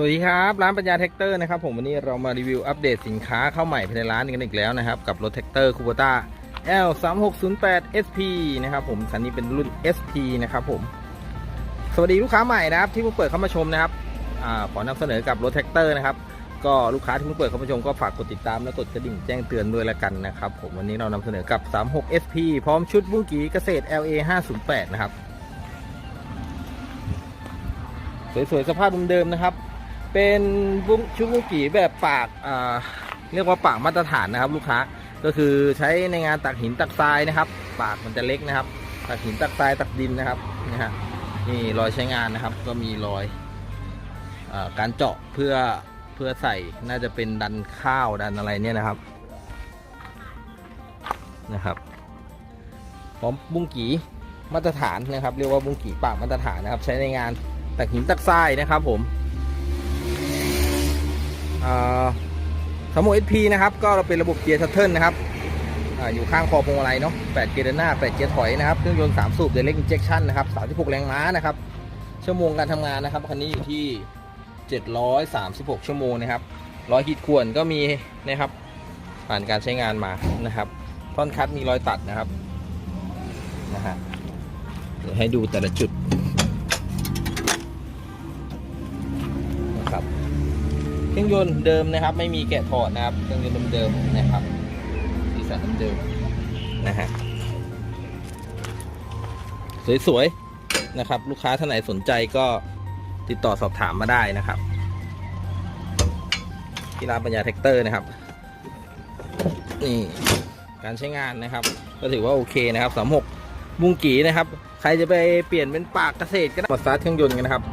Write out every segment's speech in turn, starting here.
สวัสดีครับร้านปัญญาแท็กเตอร์นะครับผมวันนี้เรามารีวิวอัปเดตสินค้าเข้าใหม่ภายในร้านกันอีกแล้วนะครับกับรถแท็กเตอร์คูโบต้า L 3 6 0 8 SP นะครับผมคันนี้เป็นรุ่น SP นะครับผม สวัสดีลูกค้าใหม่นะครับที่เพิ่งเปิดเข้ามาชมนะครับอขอนำเสนอกับรถแท็กเตอร์นะครับก็ลูกค้าที่เพิ่งเปิดเข้ามาชมก็ฝากกดติดตามและกดกระดิ่งแจ้งเตือนด้วยละกันนะครับผมวันนี้เรานำเสนอกับ 36 SP พร้อมชุดบุ้งกีเกษตร LA 508นะครับสวยๆสภาพเดิมๆนะครับ เป็นบุ้งชุดบุ้งกีแบบปากอ่าเรียกว่าปากมาตรฐานนะครับ ลูกค้าก็คือใช้ในงานตักหินตักทรายนะครับ ปากมันจะเล็กนะครับ ตักหินตักทรายตักดินนะครับนะฮะนี่รอยใช้งานนะครับ ก็มีรอยอการเจาะเพื่อเพื่อใส่น่าจะเป็นดันข้าวดันอะไรเนี่ยนะครับนะครับพร้อมบุ้งกีมาตรฐานนะครับ เรียกว่าบุ้งกีปากมาตรฐานนะครับ ใช้ในงานตักหินตักทรายนะครับผม สมุเอสพีนะครับ ก็เราเป็นระบบเกียร์ชัตเทิลนะครับออยู่ข้างคอพวงมาลัยเนาะ8เกียร์เดินหน้า 8 เกียร์ถอยนะครับ เครื่องยนต์ 3 สูบเดเล็กอินเจคชั่นนะครับ 36 แรงม้านะครับ ชั่วโมงการทำงานนะครับ คันนี้อยู่ที่ 736 ชั่วโมงนะครับร้อยขีดข่วนก็มีนะครับ ผ่านการใช้งานมานะครับ ท่อนคัดมีรอยตัดนะครับนะฮะเดี๋ยวให้ดูแต่ละจุด รื่องยนต์เดิมนะครับ ไม่มีแกะถอดนะครับเครื่องยนต์เดิมๆนะครับสีสันเดิมๆนะฮะสวยๆนะครับ ลูกค้าท่านไหนสนใจก็ติดต่อสอบถามมาได้นะครับที่ร้านปัญญาแท็กเตอร์นะครับ นี่การใช้งานนะครับ ก็ถือว่าโอเคนะครับสามหกบุ้งกีนะครับ ใครจะไปเปลี่ยนเป็นปากเกษตรก็ได้มาสตาร์ทเครื่องยนต์กันนะครับ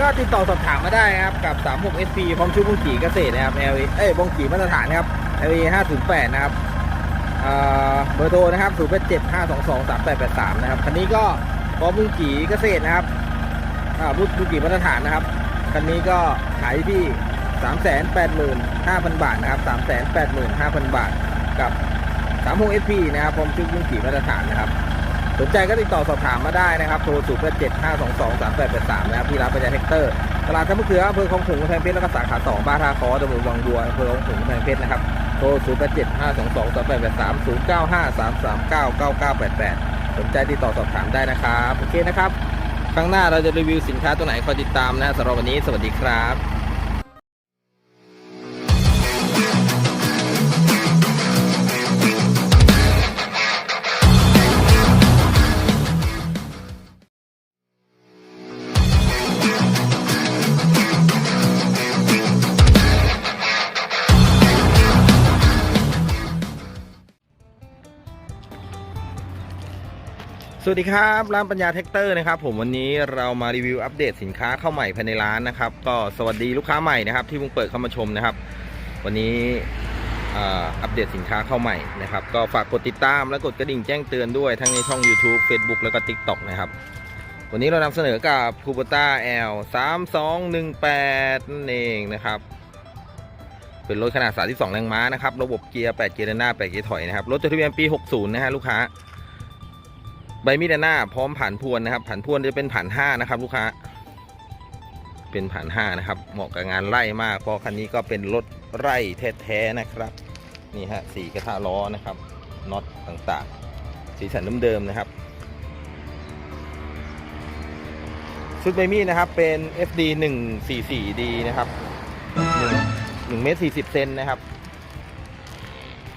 ก็ติดต่อสอบถามมาได้นะครับ กับ 36 SP พร้อมชุดบุ้งกี่เกษตรนะครับ LA เอ้ยบงกี่มาตรฐานนะครับ LA 508 นะครับเบอร์โทรนะครับ 087 522 3883 นะครับ คันนี้ก็พร้อมบุงกี่เกษตรนะครับบุงบุ้งกี่มาตรฐานนะครับ คันนี้ก็ขายที่ 385,000 บาทนะครับ 385,000 บาทกับ 36 SP นะครับพร้อมชุดบุ้งกี่มาตรฐานนะครับ สนใจก็ติดต่อสอบถามมาได้นะครับ โทร0 8 7 5 2 2 3 8 8 3นะครับที่ร้านปัญญาแท็กเตอร์ ตลาดท่ามะเขืออำเภอคลองขุงกำแพงเพชรแล้วก็สาขา2บ้านท่าคอตำบลวังบัวอำเภอคลองขุงกำแพงเพชรนะครับ โทร0 8 7 5 2 2 3 8 8 3 0 9 5 3 3 9 9 9 8 8สนใจติดต่อสอบถามได้นะครับ โอเคนะครับ ครั้งหน้าเราจะรีวิวสินค้าตัวไหนคอยติดตามนะสำหรับวันนี้ สวัสดีครับ สวัสดีครับร้านปัญญาแท็กเตอร์นะครับผมวันนี้เรามารีวิวอัปเดตสินค้าเข้าใหม่ภายในร้านนะครับ ก็สวัสดีลูกค้าใหม่นะครับ ที่เพิ่งเปิดเข้ามาชมนะครับ วันนี้อัปเดตสินค้าเข้าใหม่นะครับ ก็ฝากกดติดตามและกดกระดิ่งแจ้งเตือนด้วยทั้งในช่อง YouTube Facebook แล้วก็ TikTok นะครับ วันนี้เรานำเสนอกับ c u b o t a L 3218นั่นเองนะครับเป็นรถขนาด 32 แรงม้านะครับ ระบบเกียร์ 8 เกียร์เดินหน้า 8 เกียร์ถอยนะครับ รถจดทะเบียนปี 60 นะฮะลูกค้า ใบมีดด้านหน้าพร้อมผ่านพวนนะครับ ผ่านพวนจะเป็นผ่านห้านะครับ ลูกค้า เป็นผ่านห้านะครับ เหมาะกับงานไล่มากเพราะคันนี้ก็เป็นรถไร่แท้ๆนะครับ นี่ฮะสีกระทะล้อนะครับน็อตต่างๆ สีสันเดิมๆนะครับชุดใบมีดนะครับเป็น FD 144D นะครับ1 1เมตร40เซนนะครับ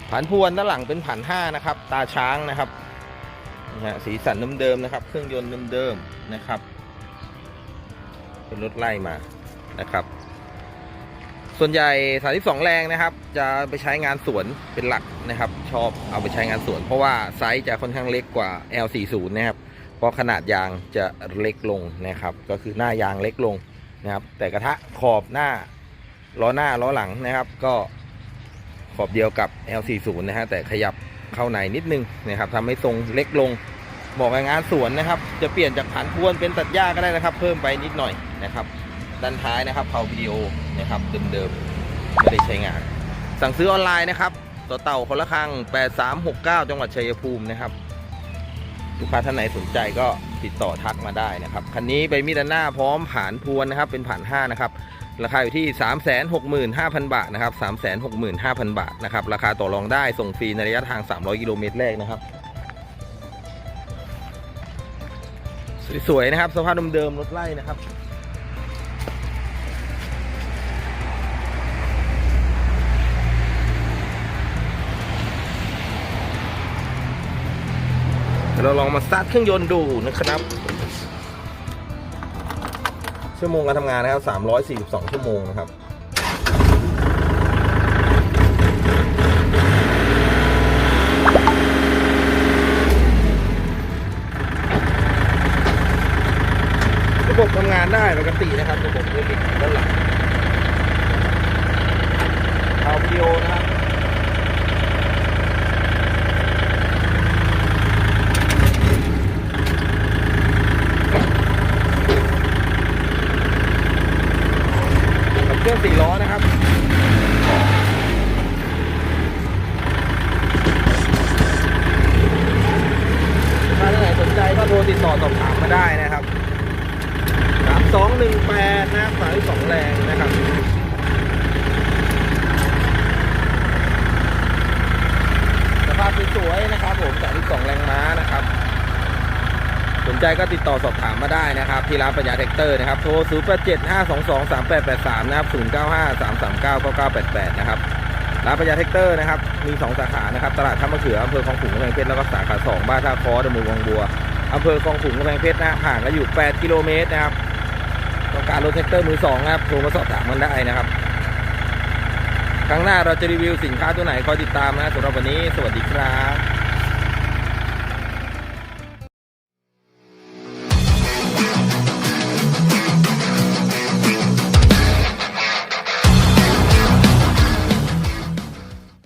ผันพวนด้านหลังเป็นผันห้านะครับ ตาช้างนะครับ นี่ฮะสีสันเดิมๆนะครับ เครื่องยนต์เดิมๆนะครับ เป็นรถไล่มานะครับ ส่วนใหญ่32แรงนะครับ จะไปใช้งานสวนเป็นหลักนะครับ ชอบเอาไปใช้งานสวน เพราะว่าไซส์จะค่อนข้างเล็กกว่า L40 นะครับเพราะขนาดยางจะเล็กลงนะครับ ก็คือหน้ายางเล็กลงนะครับ แต่กระทะขอบหน้าล้อหน้าล้อหลังนะครับ ก็ขอบเดียวกับ L40 นะฮะแต่ขยับ เข้าในนิดนึงนะครับทำให้ทรงเล็กลงเหมาะกับงานสวนนะครับ จะเปลี่ยนจากผันพวนเป็นตัดหญ้าก็ได้นะครับ เพิ่มไปนิดหน่อยนะครับ ด้านท้ายนะครับเผาวิดีโอนะครับเดิมๆไม่ได้ใช้งาน สั่งซื้อออนไลน์นะครับต่อเต่าคนละครัง8369 จังหวัดชัยภูมินะครับลูกค้าท่านไหนสนใจก็ติดต่อทักมาได้นะครับคันนี้ใบมีดด้านหน้าพร้อมผ่านพวนนะครับ เป็นผ่าน5นะครับ ราคาอยู่ที่ 365,000 บาทนะครับ 365,000 บาทนะครับ ราคาต่อรองได้ส่งฟรีในระยะทาง 300 กิโลเมตรแรกนะครับ สวยๆนะครับ สภาพเดิมๆรถไล่นะครับเดี๋ยวเราลองมาสตาร์ทเครื่องยนต์ดูนะครับ ชั่วโมงการทำงานนะครับ 342 ชั่วโมงนะครับระบบทำงานได้ปกตินะครับระบบเอลิกด้านหลังเอาวิดีโอนะครับกับเครื่องสี่ล้อนะครับ ถ้าท่านไหนสนใจก็โทร ต่อสอบถามมาได้นะครับสามสองหนึ่งแปดนะครับสายสองแรงนะครับสภาพสวยๆนะครับ ผมสายสองแรงม้านะครับ สนใจก็ติดต่อสอบถามมาได้นะครับ ที่ร้านปัญญาแท็กเตอร์นะครับ โทร0 8 7 5 2 2 3 8 8 3นะครับ0 9 5 3 3 9 9 9 8 8นะครับร้านปัญญาแท็กเตอร์นะครับ มี 2 สาขานะครับ ตลาดท่ามะเขืออำเภอคลองขุงกำแพงเพชรแล้วก็สาขา 2 บ้านท่าคอตำบลวังบัว อำเภอคลองขุงกำแพงเพชรนะห่างกันอยู่ 8 กิโลเมตรนะครับต้องการรถแท็กเตอร์มือสองนะครับโทรมาสอบถามมันได้นะครับ ครั้งหน้าเราจะรีวิวสินค้าตัวไหนคอยติดตามนะสำหรับวันนี้ สวัสดีครับ